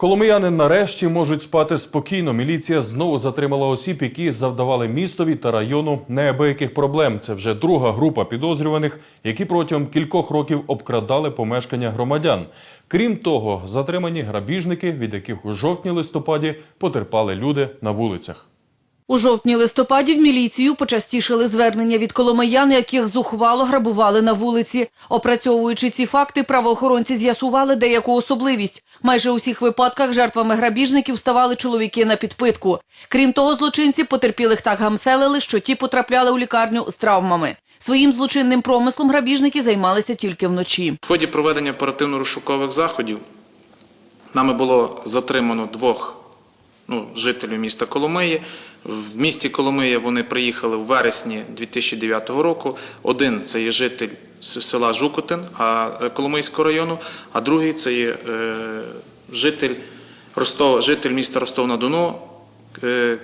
Коломияни нарешті можуть спати спокійно. Міліція знову затримала осіб, які завдавали містові та району неабияких проблем. Це вже друга група підозрюваних, які протягом кількох років обкрадали помешкання громадян. Крім того, затримані грабіжники, від яких у жовтні-листопаді потерпали люди на вулицях. У жовтні-листопаді в міліцію почастішили звернення від коломиян, яких зухвало грабували на вулиці. Опрацьовуючи ці факти, правоохоронці з'ясували деяку особливість. Майже у всіх випадках жертвами грабіжників ставали чоловіки на підпитку. Крім того, злочинці потерпілих так гамселили, що ті потрапляли у лікарню з травмами. Своїм злочинним промислом грабіжники займалися тільки вночі. В ході проведення оперативно-розшукових заходів нами було затримано двох ну, жителів міста Коломиї. В місті Коломиї вони приїхали в вересні 2009 року. Один це є житель села Жукотин а, е, Коломийського району, а другий це є е, житель, Ростов, житель міста Ростов-на-Дону е,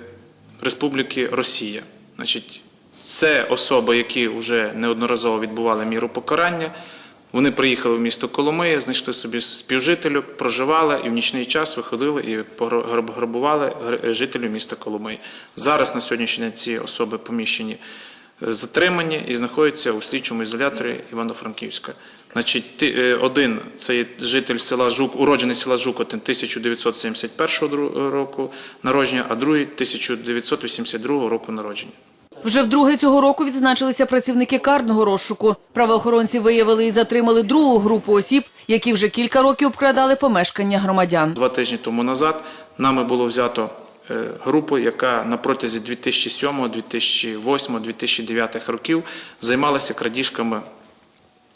Республіки Росія. Значить, це особи, які вже неодноразово відбували міру покарання. Вони приїхали в місто Коломия, знайшли собі співжителю, проживали і в нічний час виходили і грабували жителів міста Коломиї. Зараз на сьогоднішній день ці особи поміщені е, затримані і знаходяться у слідчому ізоляторі Івано-Франківська. Значить, е, один це житель села Жук, уроджений села Жукотин 1971 дру- року народження, а другий 1982 року народження. Вже вдруге цього року відзначилися працівники карного розшуку. Правоохоронці виявили і затримали другу групу осіб, які вже кілька років обкрадали помешкання громадян. Два тижні тому назад нами було взято е, групу, яка на протязі 2007, 2008, 2009 років займалася крадіжками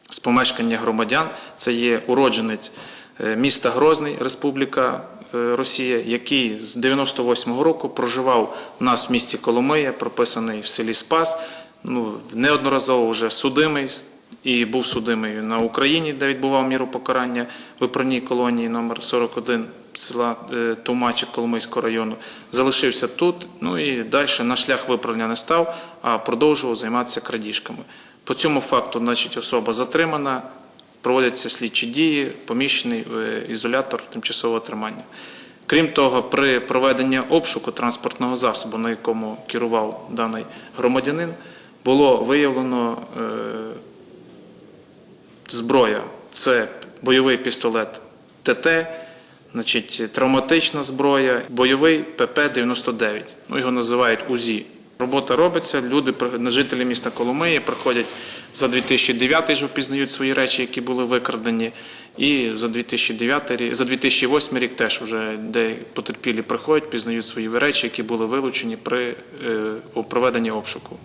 з помешкання громадян. Це є уродженець е, міста Грозний, Республіка Росія, який з 98-го року проживав у нас в місті Коломия, прописаний в селі Спас. Ну, неодноразово вже судимий і був судимий на Україні, де відбував міру покарання в виправній колонії номер 41 села е, Тумачик Коломийського району. Залишився тут, ну і далі на шлях виправлення не став, а продовжував займатися крадіжками. По цьому факту, значить, особа затримана, проводяться слідчі дії, поміщений е, ізолятор тимчасового тримання. Крім того, при проведенні обшуку транспортного засобу, на якому керував даний громадянин, було виявлено е, зброя. Це бойовий пістолет ТТ, значить, травматична зброя, бойовий ПП-99. Ну, його називають УЗІ. Робота робиться, люди, жителі міста Коломиї приходять за 2009 вже впізнають свої речі, які були викрадені, і за 2009 рік, за 2008 рік теж вже де потерпілі приходять, пізнають свої речі, які були вилучені при е, проведенні обшуку.